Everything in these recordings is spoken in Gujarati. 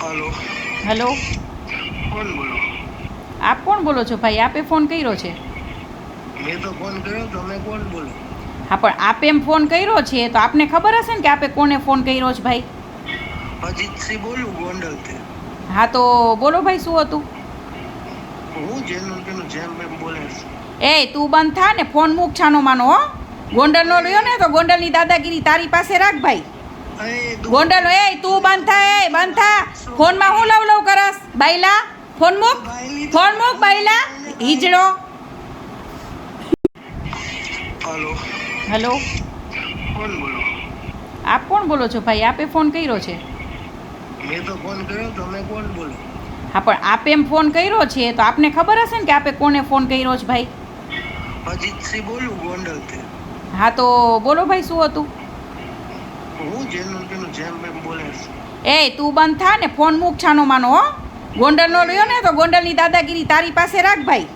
હલો. હેલો. કોણ બોલો? આપ કોણ બોલો છો ભાઈ? આપે ફોન કર્યો છે. મેં તો ફોન કર્યો તમે કોણ બોલો? હા પણ આપે એમ ફોન કર્યો છે તો આપને ખબર હશે ને કે આપે કોને ફોન કર્યો છે ભાઈ? અજીતસિંહ બોલું ગોંડલથી. હા તો બોલો ભાઈ શું હતું? હું જેનું તેનું જેમ એમ બોલે એ તું બંધ થા ને ફોન મૂક છાનો માનો હો. ગોંડલનો રહ્યો ને તો ગોંડલની દાદાગીરી તારી પાસે રાખ ભાઈ. ગોંડલ એ તું બંધ થા એ બંધ થા. ફોનમાં હું લવ લવ કરસ? બાઈલા ફોન મૂક. ફોન મૂક બાઈલા હિજડો હલો. હેલો. કોણ બોલો? આપ કોણ બોલો છો ભાઈ? આપે ફોન કર્યો છે. મેં તો ફોન કર્યો તમે કોણ બોલો? હા પણ આપે એમ ફોન કર્યો છે તો આપને ખબર હશે ને કે આપે કોને ફોન કર્યો છે ભાઈ? અજીતસિંહ બોલું ગોંડલથી. હા તો બોલો ભાઈ શું હતું? હું તેનું બોલે એ તું બંધ થા ને ફોન મૂક છાનો માનો હો. ગોંડલનો રહ્યો ને તો ગોંડલની દાદાગીરી તારી પાસે રાખ ભાઈ.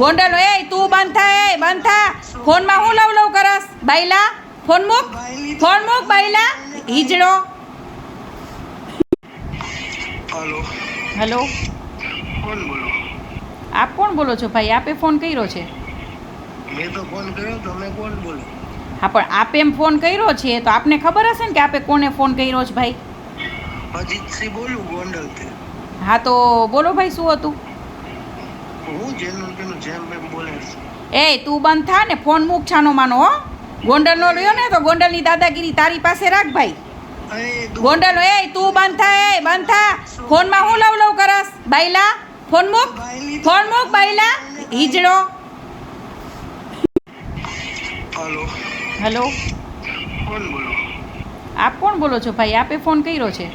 ગોંડલ એ તું બંધ થા એ બંધ થા. ફોનમાં હું લવ લવ કરસ? બાઈલા ફોન મૂક. ફોન મૂક બાઈલા હિજડો. હલો. હેલો. કોણ બોલો? આપ કોણ બોલો છો ભાઈ? આપે ફોન કર્યો છે. મેં તો ફોન કર્યો તમે કોણ બોલો? હા પણ આપે એમ ફોન કર્યો છે તો આપને ખબર હશે ને કે આપે કોને ફોન કર્યો છે ભાઈ? અજીતસિંહ બોલું ગોંડલથી. હા તો બોલો ભાઈ શું હતું? હું જેનું તેનું જેમ એમ બોલે એ તું બંધ થા ને ફોન મૂક છાનો માનો હો. ગોંડલનો રહ્યો ને તો ગોંડલની દાદાગીરી તારી પાસે રાખ ભાઈ. ગોંડલ એ તું બંધ થા એ બંધ થા. ફોનમાં હું લવ લવ કરસ? બાઈલા ફોન મૂક. ફોન મૂક બાઈલા હિજડો હલો. હેલો. કોણ બોલો? આપ કોણ બોલો છો ભાઈ? આપે ફોન કર્યો છે.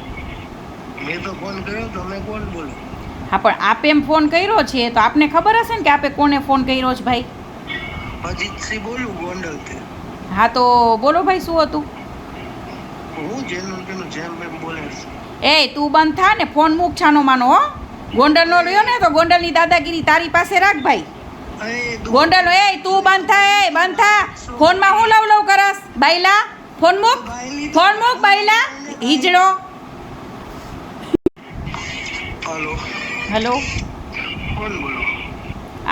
મેં તો ફોન કર્યો તમે કોણ બોલો? હા પણ આપે એમ ફોન કર્યો છે તો આપને ખબર હશે ને કે આપે કોને ફોન કર્યો છે ભાઈ? અજીતસિંહ બોલું ગોંડલથી. હા તો બોલો ભાઈ શું હતું? હું જેનું તેનું જેમ એમ બોલે એ તું બંધ થા ને ફોન મૂક છાનો માનો હો. ગોંડલનો રહ્યો ને તો ગોંડલની દાદાગીરી તારી પાસે રાખ ભાઈ. ગોંડલ એ તું બંધ થા એ બંધ થા. ફોનમાં હું લવ લવ કરસ? બાઈલા ફોન મૂક. ફોન મૂક બાઈલા હિજડો હલો. હેલો. કોણ બોલો?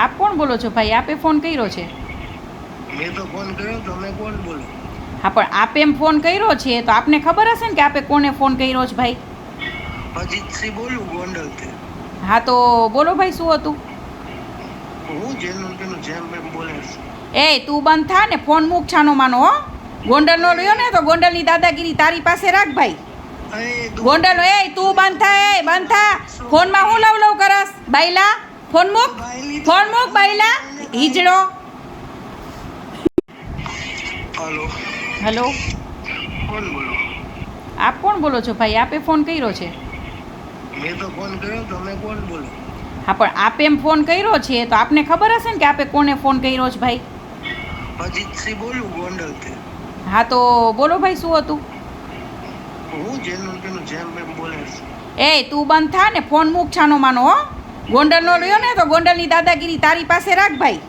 આપ કોણ બોલો છો ભાઈ? આપે ફોન કર્યો છે. મેં તો ફોન કર્યો તમે કોણ બોલો? હા પણ આપે એમ ફોન કર્યો છે તો આપને ખબર હશે ને કે આપે કોને ફોન કર્યો છે ભાઈ? અજીતસિંહ બોલું ગોંડલથી. હા તો બોલો ભાઈ શું હતું? હું જેનું તેનું જેમ એમ બોલે એ તું બંધ થા ને ફોન મૂક છાનો માનો હો. ગોંડલનો રહ્યો ને તો ગોંડલની દાદાગીરી તારી પાસે રાખ ભાઈ. ગોંડલ એ તું બંધ થા એ બંધ થા. ફોનમાં હું લવ લવ કરસ? બાઈલા ફોન મૂક. ફોન મૂક બાઈલા હિજડો હલો. હેલો. કોણ બોલો? આપ કોણ બોલો છો ભાઈ? આપે ફોન કર્યો છે. મેં તો ફોન કર્યો તમે કોણ બોલો? હા પણ આપે એમ ફોન કર્યો છે તો આપને ખબર હશે ને કે આપે કોને ફોન કર્યો છે ભાઈ? અજીતસિંહ બોલું ગોંડલથી. હા તો બોલો ભાઈ શું હતું? હું જેનું તેનું જેમ એમ બોલે એ તું બંધ થા ને ફોન મૂક છાનો માનો હો. ગોંડલનો રહ્યો ને તો ગોંડલની દાદાગીરી તારી પાસે રાખ ભાઈ.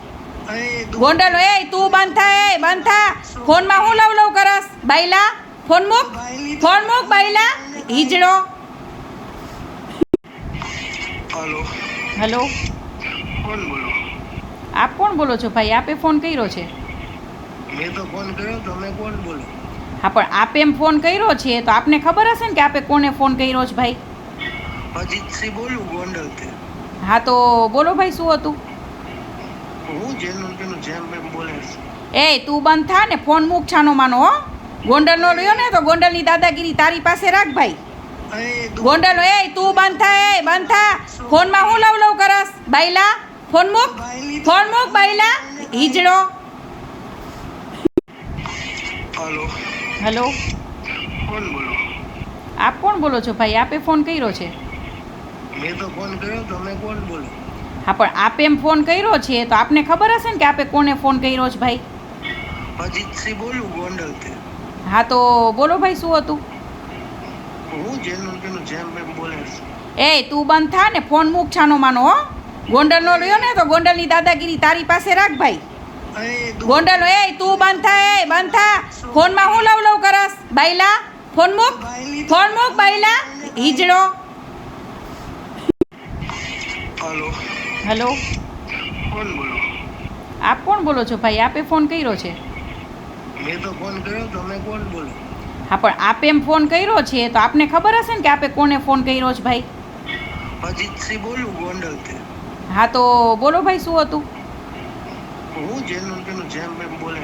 ગોંડલ એ તું બંધ થા એ બંધ થા. ફોનમાં હું લવ લવ કરસ? બાઈલા ફોન મૂક. ફોન મૂક બાઈલા હિજડો હલો. હેલો કોણ બોલો? આપ કોણ બોલો છો ભાઈ? આપે ફોન કર્યો છે. મેં તો ફોન કર્યો તમે કોણ બોલો? હા પણ આપે એમ ફોન કર્યો છે તો આપને ખબર હશે ને કે આપે કોને ફોન કર્યો છે ભાઈ? અજીતસિંહ બોલું ગોંડલથી. હા તો બોલો ભાઈ શું હતું? હું જેનું તેનું જેમ એમ બોલે એ તું બંધ થા ને ફોન મૂક છાનો માનો હો. ગોંડલનો રહ્યો ને તો ગોંડલની દાદાગીરી તારી પાસે રાખ ભાઈ. ગોંડલ એ તું બંધ થા એ બંધ થા. ફોનમાં હું લવ લવ કરસ? બાઈલા ફોન મૂક. ફોન મૂક બાઈલા હિજડો હેલો. હેલો. કોણ બોલો? આપ કોણ બોલો છો ભાઈ? આપે ફોન કર્યો છે. મેં તો ફોન કર્યો તમે કોણ બોલો? હા પણ આપે એમ ફોન કર્યો છે તો આપને ખબર હશે ને કે આપે કોને ફોન કર્યો છે ભાઈ? અજીતસિંહ બોલું ગોંડલથી. હા તો બોલો ભાઈ શું હતું? હું જેનું તેનું જેમ એમ બોલે એ તું બંધ થા ને ફોન મૂક છાનો માનો હો. ગોંડલનો રહ્યો ને તો ગોંડલની દાદાગીરી તારી પાસે રાખ ભાઈ. ગોંડલ એ તું બંધ થા એ બંધ થા. ફોનમાં હું લવ લવ કરસ? બાઈલા ફોન મૂક. ફોન મૂક બાઈલા હિજડો હેલો. હલો. કોણ બોલો? આપ કોણ બોલો છો ભાઈ? આપે ફોન કર્યો છે. મેં તો ફોન કર્યો તમે કોણ બોલો? હા પણ આપે એમ ફોન કર્યો છે તો આપને ખબર હશે ને કે આપે કોને ફોન કર્યો છે ભાઈ? અજીતસિંહ બોલું ગોંડલથી. હા તો બોલો ભાઈ શું હતું? હું જેનું તેનું જેમ એમ બોલે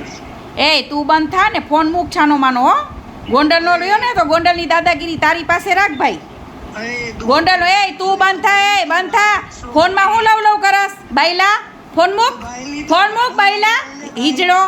એ તું બંધ થા ને ફોન મૂક છાનો માનો હો. ગોંડલનો રહ્યો ને તો ગોંડલની દાદાગીરી તારી પાસે રાખ ભાઈ. ગોંડલ એ તું બંધ થા એ બંધ થા. ફોનમાં હું લવ લવ કરસ? બાઈલા ફોન મૂક. ફોન મૂક બાઈલા હિજડો